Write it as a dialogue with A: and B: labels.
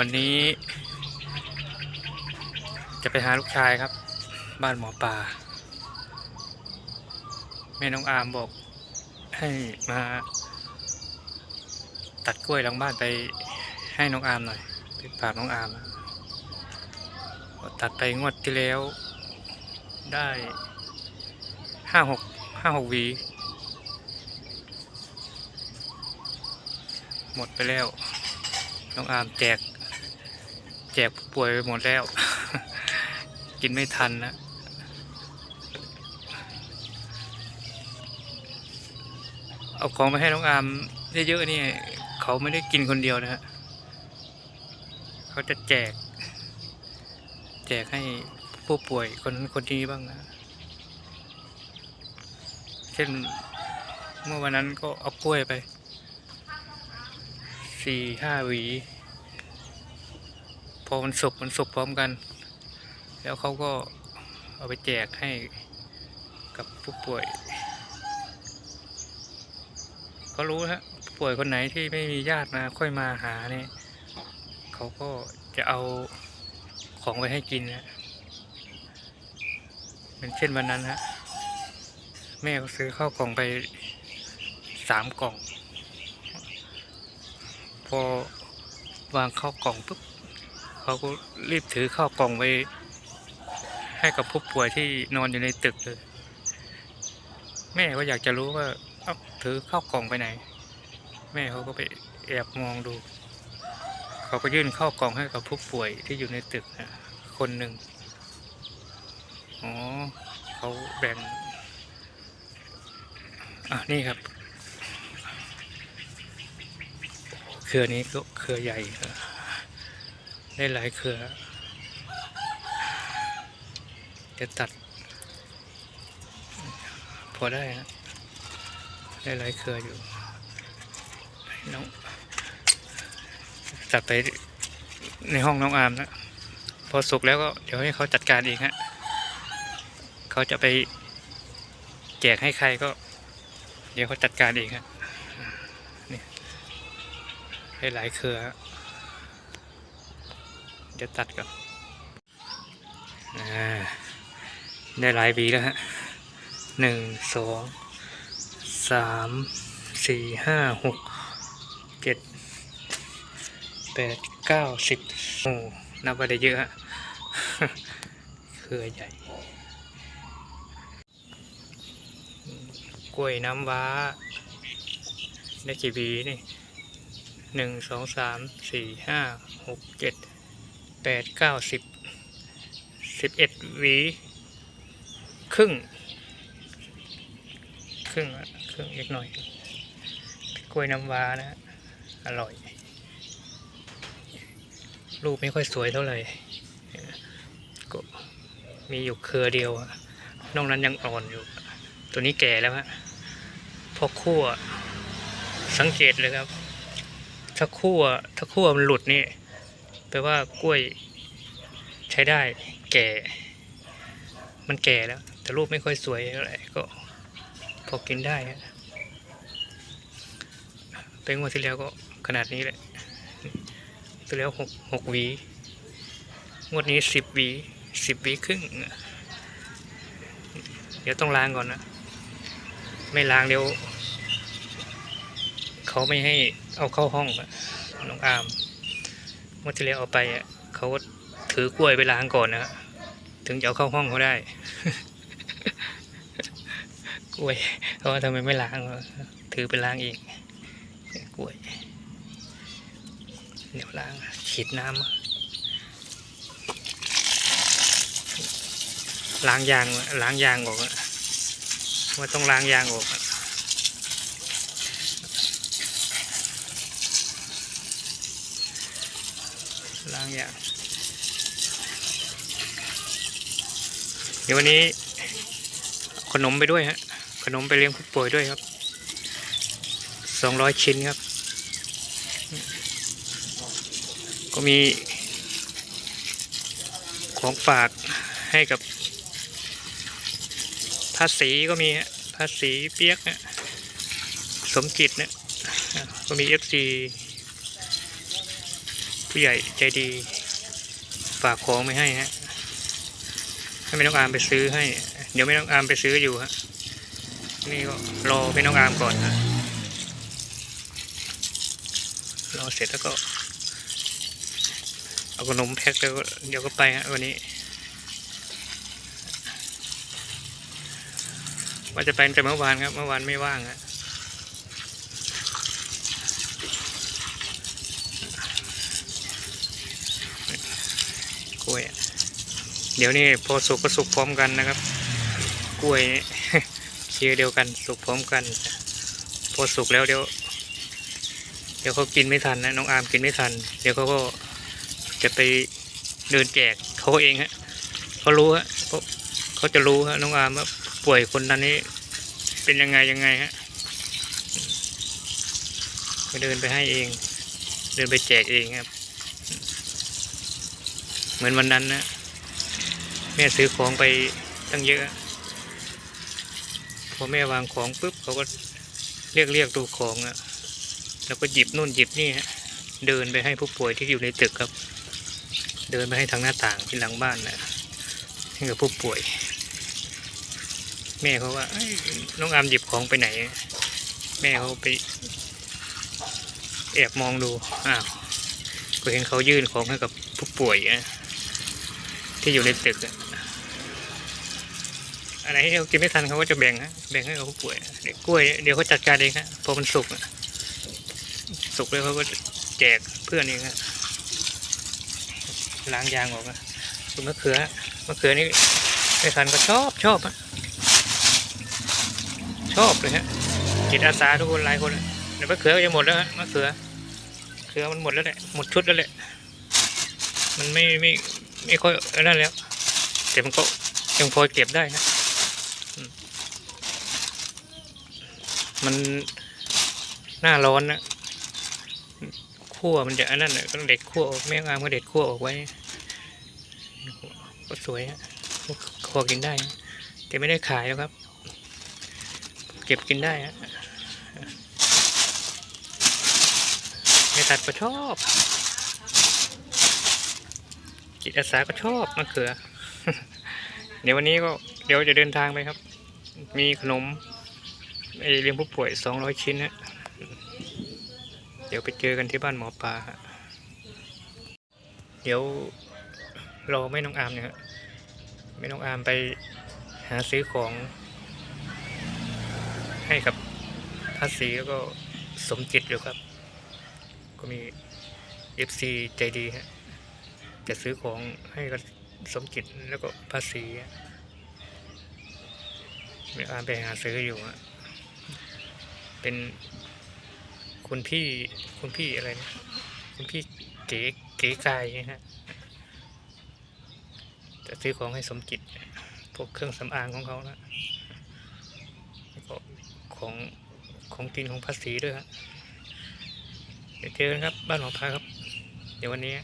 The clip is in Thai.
A: วันนี้ จะไปหาลูกชายครับ บ้านหมอปลาแม่น้องอามบอกให้มา ตัดกล้วยหลังบ้านไปให้น้องอามหน่อยไปฝากน้องอามตัดไปงวดที่แล้ว ได้ห้าหกห้าหกวีหมดไปแล้ว น้องอามแจก แจกผู้ป่วยไปหมดแล้ว กินไม่ทันนะเอาของไปให้น้องอามเยอะๆนี่เขาไม่ได้กินคนเดียวนะฮะเขาจะแจก แจกให้ผู้ป่วยคนนั้นคนนี้บ้างนะเช่นเมื่อวันนั้นก็เอากล้วยไปสี่ห้าหวี พอมันสุกมันสุกพร้อมกัน แล้วเขาก็เอาไปแจกให้กับผู้ป่วยเขารู้ฮะผู้ป่วยคนไหนที่ไม่มีญาติมาค่อยมาหาเนี่ยเขาก็จะเอาของไปให้กินนะเป็นเช่นวันนั้นฮะแม่เขาซื้อข้าวกล่องไปสามกล่อง พอวางข้าวกล่องปุ๊บ เขาก็รีบถือข้าวกล่องไปให้กับผู้ป่วยที่นอนอยู่ในตึกเลย แม่ก็อยากจะรู้ว่าเอาถือข้าวกล่องไปไหน แม่เขาก็ไปแอบมองดู เขาก็ยื่นข้าวกล่องให้กับผู้ป่วยที่อยู่ในตึกนะคนหนึ่งอ๋อเขาแบ่งอะนี่ครับเครือนี้ก็เครือใหญ่ ได้หลายเครือจะตัด พอได้ฮะได้หลายเครืออยู่น้องตัดไปในห้องน้องอามนะพอสุกแล้วก็เดี๋ยวให้เขาจัดการเองฮะเขาจะไปแจกให้ใครก็ เดี๋ยวเขาจัดการเองฮะนี่ให้หลายเครือ เดี๋ยวตัดก่อนได้หลายบีแล้วฮะหนึ่งสองสามสี่ห้าหกเจ็ดแปดเก้าสิบโอ้นับไปได้เยอะฮะเครือใหญ่กล้วยน้ำว้า ได้กี่วีนี่หนึ่งสองสามสี่ห้าหกเจ็ด แปดเก้าสิบสิบเอ็ดหวีครึ่ง ครึ่งครึ่งอีกหน่อย กล้วยน้ำว้านะ อร่อย รูปไม่ค่อยสวยเท่าไหร่ก็มีอยู่เครือเดียวนอกนั้นยังอ่อนอยู่ ตัวนี้แก่แล้วฮะพอคั่วสังเกตเลยครับ ถ้าคั่วถ้าคั่วมันหลุดนี่ แปลว่ากล้วยใช้ได้แก่ มันแก่แล้ว แต่รูปไม่ค่อยสวยอะไรก็พอกินได้เป็นงวดที่แล้วก็ขนาดนี้แหละตัวแล้วหกหกวี งวดนี้สิบวีสิบวีครึ่ง เดี๋ยวต้องล้างก่อนนะ ไม่ล้างเดี๋ยว เขาไม่ให้เอาเข้าห้องอะน้องอาม มื่อที่แล้วเอาไปอะเขาถือกล้วยไปล้างก่อนนะถึงจะเอาเข้าห้องเขาได้ กล้วยเขาทำไมไม่ล้างถือไปล้างอีกกล้วยเดี๋ยวล้างฉีดน้ำล้างยางล้างยางออกว่าต้องล้างยางออกอะล้างยาง เดี๋ยววันนี้ ขนมไปด้วยฮะ ขนมไปเลี้ยงผู้ป่วยด้วยครับ สองร้อยชิ้นครับ ก็มี ของฝากให้กับภาษีก็มีฮะภาษีเปียกเนะสมจิตเนะอะก็มีเอฟซี ผู้ใหญ่ใจดีฝากของไม่ให้ฮะให้ไม่ต้องอามไปซื้อให้ เดี๋ยวไม่ต้องอามไปซื้ออยู่ฮะนี่ก็รอไม่ต้องอามก่อนฮะรอเสร็จแล้วก็ เอาขนมแพ็คแล้วเดี๋ยวก็ไปฮะวันนี้ว่าจะไปแต่เมื่อวานครับเมื่อวานไม่ว่างฮะ วย เดี๋ยวนี้พอสุกก็สุกพร้อมกันนะครับ กล้วยนี่เชียร์เดียวกันสุกพร้อมกัน พอสุกแล้วเดี๋ยว เดี๋ยวเขากินไม่ทันนะน้องอาร์มกินไม่ทัน เดี๋ยวเขาก็จะไปเดินแจกเขาเองฮะเขารู้ฮะเพราะเขาจะรู้ฮะน้องอาร์มว่าป่วยคนนั้นนี้เป็นยังไงยังไงฮะไปเดินไปให้เอง เดินไปแจกเองครับ เหมือนวันนั้นนะแม่ซื้อของไปตั้งเยอะ พอแม่วางของปุ๊บเขาก็เรียกเรียกดูของอะแล้วก็หยิบนู่นหยิบนี่ฮะเดินไปให้ผู้ป่วยที่อยู่ในตึกครับ เดินไปให้ทางหน้าต่างที่หลังบ้านนะให้กับผู้ป่วย แม่เขาว่าเอ้ยน้องอามหยิบของไปไหน แม่เขาไปแอบมองดูอ้าวก็เห็นเขายื่นของให้กับผู้ป่วยอะ ที่อยู่ในตึกอะอะไรที่เขากินไม่ทันเขาก็จะแบ่งฮะแบ่งให้กับผู้ป่วยเด็กกล้วยเดี๋ยวเขาจัดการเองฮะพอมันสุกสุกแล้วเขาก็แจกเพื่อนเองฮะล้างยางออกนะส่วนมะเขือมะเขือนี่ไม่ทันก็ชอบชอบฮะชอบเลยฮะจิตอาสาทุกคนหลายคนเดี๋ยวมะเขือก็จะหมดแล้วฮะมะเขือเขือมันหมดแล้วแหละหมดชุดแล้วแหละมันไม่ไม่ ไม่ค่อยนั่นแล้วแต่มันก็ยังพอเก็บได้นะมันหน้าร้อนนะคั่วมันจะอันนั้นน่ะก็เด็ดคั่วออกแม่งามก็เด็ดคั่วออกไว้ ก็สวยฮะพอกินได้นะแต่ไม่ได้ขายแล้วครับ เก็บกินได้ฮะไม่ตัดก็ชอบ จิตอาสาก็ชอบมะเขือ เดี๋ยววันนี้ก็เดี๋ยวจะเดินทางไปครับ มีขนมไอเลี้ยงผู้ป่วยสองร้อยชิ้นนะเดี๋ยวไปเจอกันที่บ้านหมอปลาเดี๋ยวรอไม่น้องอามเนี่ยไม่น้องอามไปหาซื้อของ ให้กับภาษีแล้วก็สมจิตอยู่ครับ ก็มีเอฟซีใจดีฮะ จะซื้อของให้กับสมจิตแล้วก็ภาษีอะมีการไปหาซื้ออยู่อะเป็นคุณพี่คุณพี่อะไรนะคุณพี่เก๋เก๋กายนะฮะจะซื้อของให้สมจิต พวกเครื่องสำอางของเขานะแล้วก็ของของกินของภาษีด้วยฮะเดี๋ยวเจอกันครับ บ้านหมอพาครับ เดี๋ยววันนี้